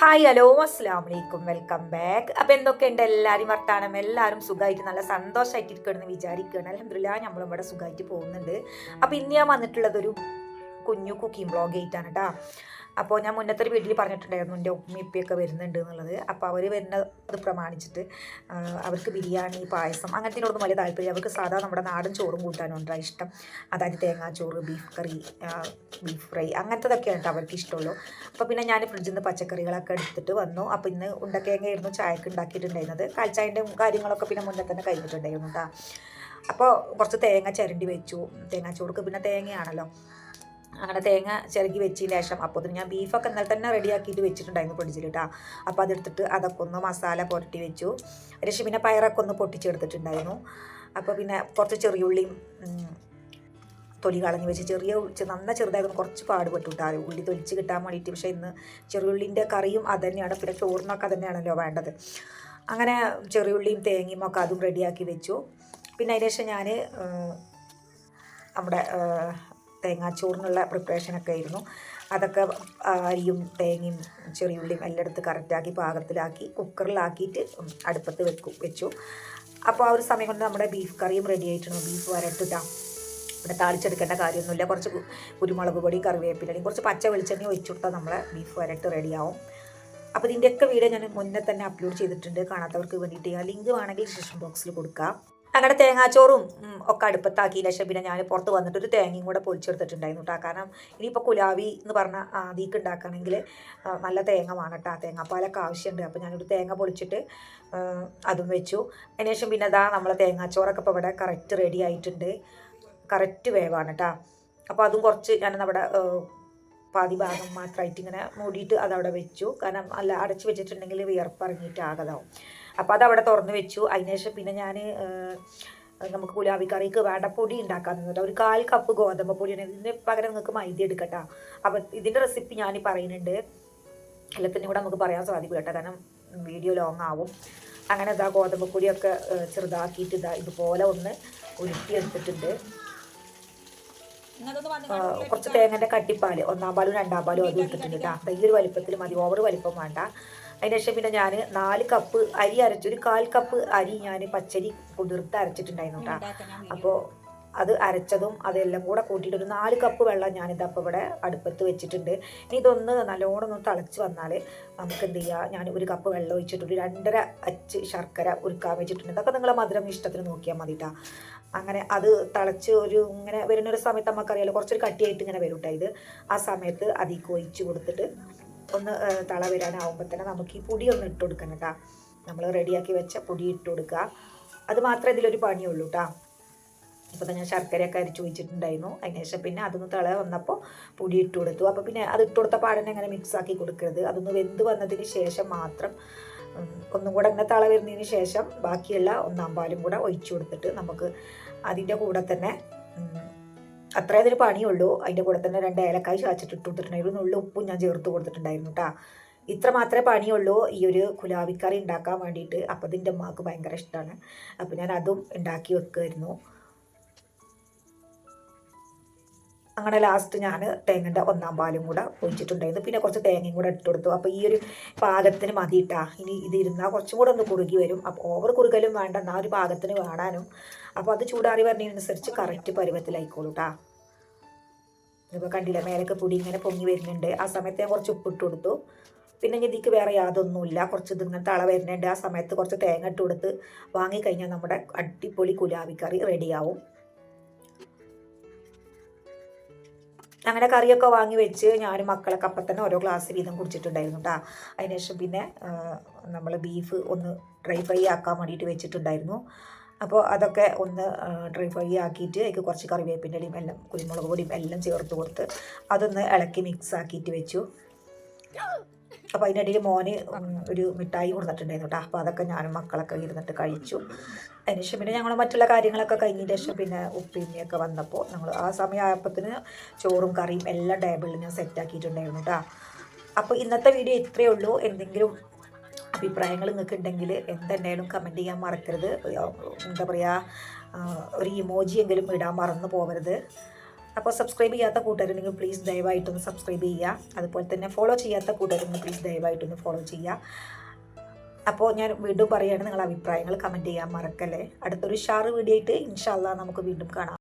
Hi hello അസ്സാം വലൈക്കും welcome back അപ്പം എന്തൊക്കെയുണ്ട് എല്ലാവരും വർത്താനം? എല്ലാവരും സുഖമായിട്ട് നല്ല സന്തോഷമായിട്ട് ഇരിക്കണമെന്ന് വിചാരിക്കുകയാണ്. അലഹമില്ല നമ്മളും ഇവിടെ സുഖമായിട്ട് പോകുന്നുണ്ട്. അപ്പം ഇന്ന് ഞാൻ വന്നിട്ടുള്ളത് ഒരു കുഞ്ഞു കുക്കിംഗ് ബ്ലോഗ് ആയിട്ടാണ് കേട്ടോ അപ്പോൾ ഞാൻ മുന്നത്തെ ഒരു വീട്ടിൽ പറഞ്ഞിട്ടുണ്ടായിരുന്നു എന്റെ ഉമ്മി ഉപ്പിയൊക്കെ വരുന്നുണ്ട് എന്നുള്ളത്. അപ്പോൾ അവർ വരുന്നത് പ്രമാണിച്ചിട്ട് അവർക്ക് ബിരിയാണി പായസം അങ്ങനത്തിനോടൊന്നും വലിയ താല്പര്യം അവർക്ക് സാധാ നമ്മുടെ നാടൻ ചോറും കൂട്ടാനുണ്ട് ഇഷ്ടം. അതായത് തേങ്ങാച്ചോറ് ബീഫ് കറി ബീഫ് ഫ്രൈ അങ്ങനത്തതൊക്കെയാണ് കേട്ടോ അവർക്ക് ഇഷ്ടമുള്ളൂ. അപ്പോൾ പിന്നെ ഞാൻ ഫ്രിഡ്ജിൽ നിന്ന് പച്ചക്കറികളൊക്കെ എടുത്തിട്ട് വന്നു. അപ്പോൾ ഇന്ന് ഉണ്ടക്കേങ്ങയായിരുന്നു ചായക്ക് ഉണ്ടാക്കിയിട്ടുണ്ടായിരുന്നത്. കാൽച്ചായന്റെ കാര്യങ്ങളൊക്കെ പിന്നെ മുന്നേ തന്നെ കഴിഞ്ഞിട്ടുണ്ടായിരുന്നു കേട്ടോ അപ്പോൾ കുറച്ച് തേങ്ങ ചിരണ്ടി വെച്ചു. തേങ്ങാച്ചോർക്ക് പിന്നെ തേങ്ങയാണല്ലോ. അങ്ങനെ തേങ്ങ ചിരകി വെച്ചതിന് ശേഷം അപ്പോൾ അതിന് ഞാൻ ബീഫൊക്കെ ഇന്നലെ തന്നെ റെഡിയാക്കിയിട്ട് വെച്ചിട്ടുണ്ടായിരുന്നു പൊടിച്ചിൽ കേട്ടോ അപ്പോൾ അതെടുത്തിട്ട് അതൊക്കെ ഒന്ന് മസാല പുരട്ടി വെച്ചു. അതിനുശേഷം പിന്നെ പയറൊക്കെ ഒന്ന് പൊട്ടിച്ചെടുത്തിട്ടുണ്ടായിരുന്നു. അപ്പോൾ പിന്നെ കുറച്ച് ചെറിയ ഉള്ളിയും തൊലി കളഞ്ഞ് വെച്ച് ചെറിയ നന്ന ചെറുതായിരുന്നു കുറച്ച് പാടുപെട്ടു കേട്ടോ ഉള്ളി തൊലിച്ച് കിട്ടാൻ വേണ്ടിയിട്ട്. പക്ഷേ ഇന്ന് ചെറിയുള്ളിന്റെ കറിയും അത് തന്നെയാണ്. പിന്നെ ചോറിനൊക്കെ തന്നെയാണല്ലോ വേണ്ടത്. അങ്ങനെ ചെറിയ ഉള്ളിയും തേങ്ങയും ഒക്കെ അതും റെഡിയാക്കി വെച്ചു. പിന്നെ അതിന് ശേഷം ഞാൻ നമ്മുടെ തേങ്ങാച്ചോറിനുള്ള പ്രിപ്പറേഷനൊക്കെ ആയിരുന്നു അതൊക്കെ അരിയും തേങ്ങയും ചെറിയുള്ളിയും എല്ലാം എടുത്ത് കറക്റ്റാക്കി പാകത്തിലാക്കി കുക്കറിലാക്കിയിട്ട് അടുപ്പത്ത് വെക്കും വെച്ചു. അപ്പോൾ ആ ഒരു സമയം കൊണ്ട് നമ്മുടെ ബീഫ് കറിയും റെഡി ആയിട്ടുണ്ട്. ബീഫ് വരട്ടിട്ടാം ഇവിടെ താളിച്ചെടുക്കേണ്ട കാര്യമൊന്നുമില്ല. കുറച്ച് കുരുമുളക് പൊടി കറിവേപ്പിലയും കുറച്ച് പച്ച വെളിച്ചെണ്ണ ഒഴിച്ചു കൊടുത്താൽ നമ്മളെ ബീഫ് വരട്ട് റെഡിയാവും അപ്പോൾ ഇതിന്റെയൊക്കെ വീഡിയോ ഞാൻ മുന്നേ തന്നെ അപ്ലോഡ് ചെയ്തിട്ടുണ്ട്. കാണാത്തവർക്ക് വേണ്ടിയിട്ട് ആ ലിങ്ക് വേണമെങ്കിൽ ഡിസ്ക്രിപ്ഷൻ ബോക്സിൽ കൊടുക്കാം. അങ്ങനെ തേങ്ങാച്ചോറും ഒക്കെ അടുപ്പത്താക്കിയില്ല ശേഷം പിന്നെ ഞാൻ പുറത്ത് വന്നിട്ട് ഒരു തേങ്ങയും കൂടെ പൊളിച്ചെടുത്തിട്ടുണ്ടായിരുന്നു കേട്ടോ കാരണം ഇനിയിപ്പോൾ കുലാവി എന്ന് പറഞ്ഞ ആദ്യക്ക് ഉണ്ടാക്കണമെങ്കിൽ ആ, നല്ല തേങ്ങ വേണം കേട്ടോ തേങ്ങാപ്പാലൊക്കെ ആവശ്യമുണ്ട്. അപ്പോൾ ഞാനൊരു തേങ്ങ പൊളിച്ചിട്ട് ആ, അതും വെച്ചു. അതിനുശേഷം പിന്നെ അതാ നമ്മളെ തേങ്ങാച്ചോറൊക്കെ ഇപ്പോൾ ഇവിടെ കറക്റ്റ് റെഡി ആയിട്ടുണ്ട്. കറക്റ്റ് വേവാണ് കേട്ടോ അപ്പോൾ അതും കുറച്ച് ഞാൻ നമ്മുടെ ആ, പാതി ഭാഗം മാത്രമായിട്ട് ഇങ്ങനെ മൂടിയിട്ട് അതവിടെ വെച്ചു. കാരണം അല്ല അടച്ച് വെച്ചിട്ടുണ്ടെങ്കിൽ വിയർപ്പിറങ്ങിയിട്ട് ആകതാവും. അപ്പോൾ അതവിടെ തുറന്ന് വെച്ചു. അതിനുശേഷം പിന്നെ ഞാൻ നമുക്ക് കുലാബി കറിക്ക് വേണ്ട പൊടി ഉണ്ടാക്കാൻ നിന്നിട്ട് ഒരു കാൽ കപ്പ് ഗോതമ്പ് പൊടിയാണ് ഇതിന് പകരം നിങ്ങൾക്ക് മൈദ എടുക്കട്ടോ. അപ്പം ഇതിന്റെ റെസിപ്പി ഞാൻ പറയുന്നുണ്ട്. എല്ലാത്തിനും കൂടെ നമുക്ക് പറയാൻ സാധിക്കും കേട്ടോ. കാരണം വീഡിയോ ലോങ് ആവും. അങ്ങനെ ഇതാ ഗോതമ്പ് പൊടിയൊക്കെ ചെറുതാക്കിയിട്ട് ഇതാ ഇതുപോലെ ഒന്ന് ഉരുട്ടിയെടുത്തിട്ടുണ്ട്. കുറച്ച് തേങ്ങന്റെ കട്ടിപ്പാൽ ഒന്നാം പാലും രണ്ടാം പാലും അതും ഇട്ടിട്ടുണ്ട് കേട്ടോ. ഈ ഒരു വലിപ്പത്തിൽ മതി. ഓവർ വലിപ്പം വേണ്ട. അതിനുശേഷം പിന്നെ ഞാൻ നാല് കപ്പ് അരി അരച്ചു ഒരു കാൽ കപ്പ് അരി ഞാൻ പച്ചരി കുതിർത്ത് അരച്ചിട്ടുണ്ടായിരുന്നു കേട്ടോ അപ്പോൾ അത് അരച്ചതും അതെല്ലാം കൂടെ കൂട്ടിയിട്ട് ഒരു നാല് കപ്പ് വെള്ളം ഞാനിതപ്പോൾ ഇവിടെ അടുപ്പത്ത് വെച്ചിട്ടുണ്ട്. ഇനി ഇതൊന്ന് നല്ലോണം ഒന്ന് തിളച്ച് വന്നാൽ നമുക്ക് എന്ത് ചെയ്യുക ഞാൻ ഒരു കപ്പ് വെള്ളം ഒഴിച്ചിട്ട് ഒരു രണ്ടര അച്ച് ശർക്കര ഉരുക്കാൻ വെച്ചിട്ടുണ്ട്. ഇതൊക്കെ നിങ്ങളെ മധുരം ഇഷ്ടത്തിന് നോക്കിയാൽ മതി കേട്ടോ അങ്ങനെ അത് തിളച്ച് ഒരു ഇങ്ങനെ വരുന്ന ഒരു സമയത്ത് നമുക്കറിയാലോ കുറച്ചൊരു കട്ടിയായിട്ട് ഇങ്ങനെ വരും കേട്ടോ ഇത്. ആ സമയത്ത് അതിൽ ഒഴിച്ച് കൊടുത്തിട്ട് ഒന്ന് തള വരാനാവുമ്പോൾ തന്നെ നമുക്ക് ഈ പൊടി ഒന്ന് ഇട്ട് കൊടുക്കണം കേട്ടോ. നമ്മൾ റെഡിയാക്കി വെച്ച പൊടി ഇട്ട് കൊടുക്കുക. അത് മാത്രമേ ഇതിലൊരു പണിയുള്ളൂ കേട്ടോ. ഇപ്പോൾ ഞാൻ ശർക്കരയൊക്കെ അരിച്ച് വെച്ചിട്ടുണ്ടായിരുന്നു അതിന് ശേഷം പിന്നെ അതൊന്ന് തിള വന്നപ്പോൾ പൊടി ഇട്ട് കൊടുത്തു. അപ്പോൾ പിന്നെ അത് ഇട്ട് കൊടുത്ത പാടനെ അങ്ങനെ മിക്സാക്കി കൊടുക്കരുത്. അതൊന്ന് വെന്ത് വന്നതിന് ശേഷം മാത്രം ഒന്നും കൂടെ അങ്ങനെ തള വരുന്നതിന് ശേഷം ബാക്കിയുള്ള ഒന്നാം പാലും കൂടെ ഒഴിച്ചു കൊടുത്തിട്ട് നമുക്ക് അതിന്റെ കൂടെ തന്നെ അത്രേ അതിന് പണിയുള്ളൂ. അതിന്റെ കൂടെ തന്നെ രണ്ട് ഏലക്കായ് ചാച്ചിട്ട് ഇട്ട് കൊടുത്തിട്ടുണ്ടായിരുന്നു ഉള്ളു ഉപ്പും ഞാൻ ചേർത്ത് കൊടുത്തിട്ടുണ്ടായിരുന്നു കേട്ടോ ഇത്ര മാത്രമേ പണിയുള്ളൂ. ഈ ഒരു കുലാവിക്കറി ഉണ്ടാക്കാൻ വേണ്ടിയിട്ട്. അപ്പം അതിന്റെ അമ്മയ്ക്ക് ഭയങ്കര ഇഷ്ടമാണ് അപ്പോൾ ഞാൻ അതും ഉണ്ടാക്കി വെക്കുമായിരുന്നു അങ്ങനെ ലാസ്റ്റ് ഞാൻ തേങ്ങന്റെ ഒന്നാം പാലും കൂടെ ഒഴിച്ചിട്ടുണ്ടായിരുന്നു. പിന്നെ കുറച്ച് തേങ്ങയും കൂടെ ഇട്ട് കൊടുത്തു. അപ്പോൾ ഈ ഒരു പാകത്തിന് മതി ഇട്ടാ ഇനി ഇതിരുന്നാൽ കുറച്ചും കൂടെ ഒന്ന് കുറുകി വരും. അപ്പോൾ ഓവർ കുറുകലും വേണ്ട. എന്നാൽ ഒരു പാകത്തിന് വേണാനും. അപ്പോൾ അത് ചൂടാറി വരുന്നതിനനുസരിച്ച് കറക്റ്റ് പരുവത്തിലായിക്കോളൂ കേട്ടാ ഇപ്പോൾ കണ്ടില്ല മേലൊക്കെ പൊടി ഇങ്ങനെ പൊങ്ങി വരുന്നുണ്ട്. ആ സമയത്ത് ഞാൻ കുറച്ച് ഉപ്പിട്ട് കൊടുത്തു. പിന്നെ ഇതിക്ക് വേറെ യാതൊന്നുമില്ല. കുറച്ച് ഇതിങ്ങനത്തെ അള വരുന്നുണ്ട്. ആ സമയത്ത് കുറച്ച് തേങ്ങ ഇട്ട് കൊടുത്ത് വാങ്ങിക്കഴിഞ്ഞാൽ നമ്മുടെ അടിപൊളി കുലാവിക്കറി റെഡിയാവും. അങ്ങനെ കറിയൊക്കെ വാങ്ങി വെച്ച് ഞാനും മക്കളൊക്കെ അപ്പം തന്നെ ഓരോ ഗ്ലാസ് വീതം കുടിച്ചിട്ടുണ്ടായിരുന്നു കേട്ടോ അതിനുശേഷം പിന്നെ നമ്മൾ ബീഫ് ഒന്ന് ഡ്രൈ ഫ്രൈ ആക്കാൻ വേണ്ടിയിട്ട് വെച്ചിട്ടുണ്ടായിരുന്നു. അപ്പോൾ അതൊക്കെ ഒന്ന് ഡ്രൈ ഫ്രൈ ആക്കിയിട്ട് അതിൽ കുറച്ച് കറിവേപ്പിന്റെ എല്ലാം കുരുമുളക് പൊടിയും എല്ലാം ചേർത്ത് കൊടുത്ത് അതൊന്ന് ഇളക്കി മിക്സ് ആക്കിയിട്ട് വെച്ചു. അപ്പോൾ അതിനിടയിൽ മോന് ഒരു മിഠായി കൊടുത്തിട്ടുണ്ടായിരുന്നു കേട്ടോ. അപ്പോൾ അതൊക്കെ ഞാനും മക്കളൊക്കെ ഇരുന്നിട്ട് കഴിച്ചു. അതിനുശേഷം പിന്നെ ഞങ്ങൾ മറ്റുള്ള കാര്യങ്ങളൊക്കെ കഴിഞ്ഞതിന് ശേഷം പിന്നെ ഉപ്പിമ്മയൊക്കെ വന്നപ്പോൾ ഞങ്ങൾ ആ സമയമായപ്പോഴത്തിന് ചോറും കറിയും എല്ലാം ടേബിളിൽ ഞാൻ സെറ്റാക്കിയിട്ടുണ്ടായിരുന്നു കേട്ടോ. അപ്പോൾ ഇന്നത്തെ വീഡിയോ ഇത്രയേ ഉള്ളൂ. എന്തെങ്കിലും അഭിപ്രായങ്ങൾ നിങ്ങൾക്ക് ഉണ്ടെങ്കിൽ എന്തെന്തായാലും കമന്റ് ചെയ്യാൻ മറക്കരുത്. എന്താ പറയുക ഒരു ഇമോജി എങ്കിലും ഇടാൻ മറന്നു പോകരുത് അപ്പോൾ സബ്സ്ക്രൈബ് ചെയ്യാത്ത കൂട്ടുകാരുണ്ടെങ്കിൽ പ്ലീസ് ദയവായിട്ടൊന്ന് സബ്സ്ക്രൈബ് ചെയ്യുക. അതുപോലെ തന്നെ ഫോളോ ചെയ്യാത്ത കൂട്ടുകാരുണ്ടെങ്കിൽ പ്ലീസ് ദയവായിട്ടൊന്ന് ഫോളോ ചെയ്യുക. അപ്പോൾ ഞാൻ വീണ്ടും പറയുകയാണ് നിങ്ങളുടെ അഭിപ്രായങ്ങൾ കമന്റ് ചെയ്യാൻ മറക്കല്ലേ. അടുത്തൊരു ഷാർ വീഡിയോ ആയിട്ട് ഇൻഷാല്ല നമുക്ക് വീണ്ടും കാണാം.